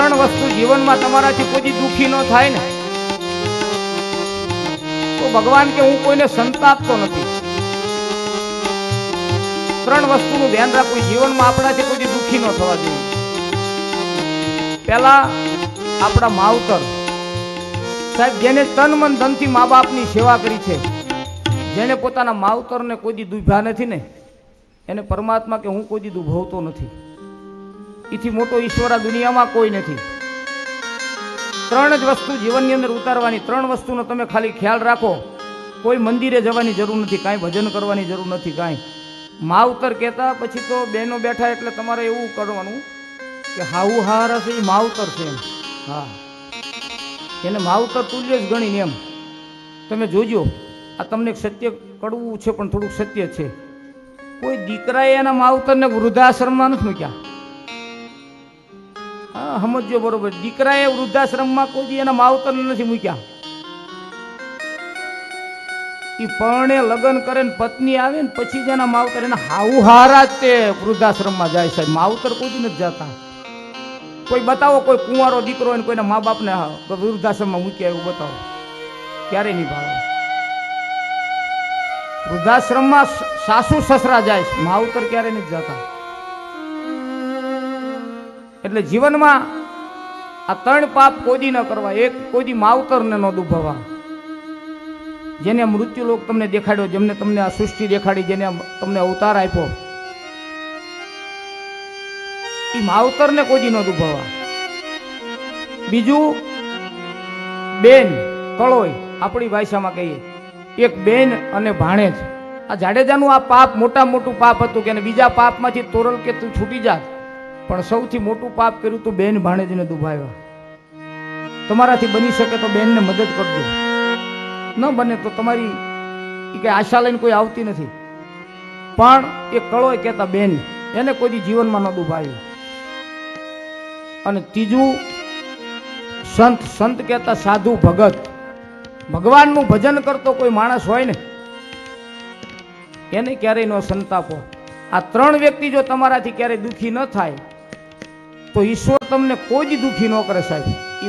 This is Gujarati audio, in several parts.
ત્રણ વસ્તુ જીવનમાં તમારાથી કોઈ દુખી ન થાય ને. તો ભગવાન કે હું કોઈને સંતાપતો નથી. ત્રણ વસ્તુનું ધ્યાન રાખવું, જીવનમાં આપણાથી કોઈ દુખી ન થવા જોઈએ. પહેલા આપણા માવતર. સાહેબ, જેને તન, મન, ધનથી મા બાપની સેવા કરી છે જેને પોતાના માવતરને કોઈ દુભ્યા નથી ને, એને પરમાત્મા કે હું કોઈ દુભવતો નથી. એથી મોટો ઈશ્વર આ દુનિયામાં કોઈ નથી. ત્રણ જ વસ્તુ જીવનની અંદર ઉતારવાની, ત્રણ વસ્તુનો તમે ખાલી ખ્યાલ રાખો. કોઈ મંદિરે જવાની જરૂર નથી, કાંઈ ભજન કરવાની જરૂર નથી, કાંઈ. માવતર કહેતા પછી તો બહેનો બેઠા એટલે તમારે એવું કરવાનું કે હાહુ હારા છે એ માવતર છે એમ. હા. એને માવતર તુલ્ય જ ગણીને એમ. તમે જોજો, આ તમને સત્ય કડવું છે પણ થોડુંક સત્ય છે. કોઈ દીકરાએ એના માવતરને વૃદ્ધાશ્રમમાં નથી મૂક્યા. સમજો બરોબર. દીકરાએ વૃદ્ધાશ્રમમાં કોઈ એના માવતરને નથી મૂક્યા. એ પરણે લગ્ન કરે ને પત્ની આવે ને પછી જ માવતર એના હાઉહારા જ તે વૃદ્ધાશ્રમમાં જાય સાહેબ. માવતર કોઈ નથી જતા. કોઈ બતાવો, કોઈ કુંવારો દીકરો હોય કોઈના મા બાપને વૃદ્ધાશ્રમમાં મૂક્યા એવું બતાવો. ક્યારે નહીં ભાવે. વૃદ્ધાશ્રમમાં સાસુ સસરા જાય માવતર ક્યારે નથી જતા. એટલે જીવનમાં આ ત્રણ પાપ કોદી ન કરવા, એક કોદી માવતરને ન દુભવવા. જેને મૃત્યુલોક તમને દેખાડ્યો, જેમને તમને આ સૃષ્ટિ દેખાડી, જેને તમને અવતાર આપ્યો, એ માવતરને કોદી ન દુભવવા. બીજું, બેન, કળોય, આપણી ભાષામાં કહીએ. એક બેન અને ભાણેજ આ જાડેજાનું આ પાપ મોટા મોટું પાપ હતું કે બીજા પાપમાંથી તોરલ કે તું છૂટી જાત. પણ સૌથી મોટું પાપ કર્યું તું બેન ભાણેજને દુભાવ્યા. તમારાથી બની શકે તો બેનને મદદ કરજો. ન બને તો તમારી કઈ આશા લઈને કોઈ આવતી નથી. પણ એ કળોય કહેતા બેન, એને કોઈ જીવનમાં ન દુભાવ્યું. અને ત્રીજું, સંત સંત કહેતા સાધુ ભગત. ભગવાનનું ભજન કરતો કોઈ માણસ હોય ને, એને ક્યારેય ન સંતાપો. આ ત્રણ વ્યક્તિ જો તમારાથી ક્યારેય દુઃખી ન થાય તો ઈશ્વર તમને કોઈ જ દુઃખી ન કરે સાહેબ એ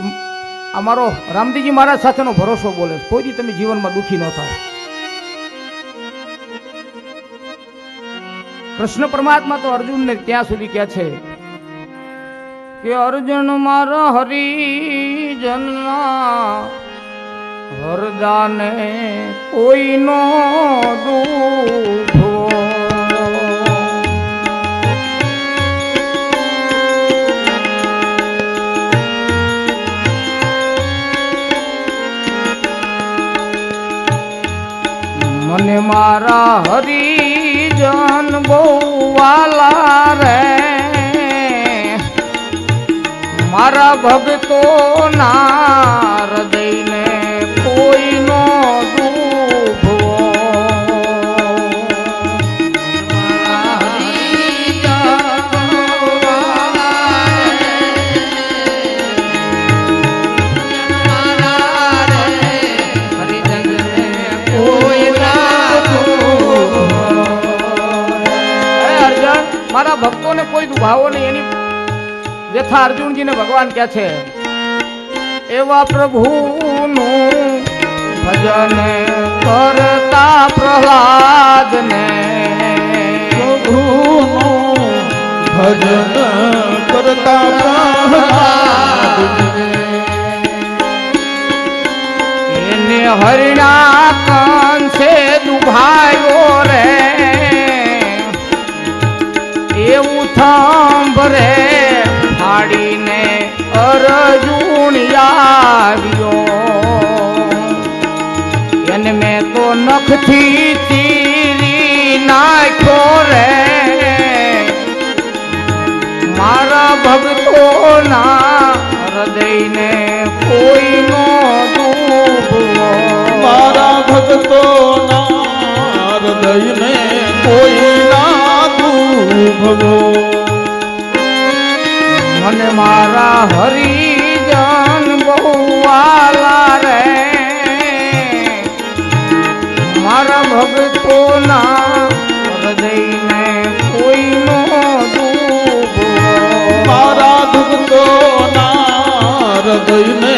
અમારો મારો રામદેવજી મહારાજ સાથેનો ભરોસો બોલે છે. કોઈ તમે જીવનમાં દુઃખી ન થાવ કૃષ્ણ પરમાત્મા તો અર્જુનને ત્યાં સુધી કહે છે કે અર્જુન મારા હરિજનના હરદાને કોઈનો મને મારા હરિજન બહુ વાલા રે. મારા ભક્તો ના હૃદયને મારા ભક્તોને કોઈ દુભાવો નહીં એની વ્યથા અર્જુનજીને ભગવાન કહે છે એવા પ્રભુનું ભજન કરતા પ્રહલાદને પ્રભુનું ભજન કરતા પ્રહલાદ એને હરિણા કંસે દુભાયો રે રે ફાડીને અરજુણ આવ્યો એને મેં તો નખથી ચીરી નાખ્યો રે. મારા ભક્તોના હૃદયને કોઈનો દુભવો મારા ભક્તોના હૃદયને કોઈ ના દુભવો મારા હરિજન બહુવાલા રે. મારા ભક્તોના હૃદયને કોઈનો દુઃખ મારા ભક્તો ના લઈને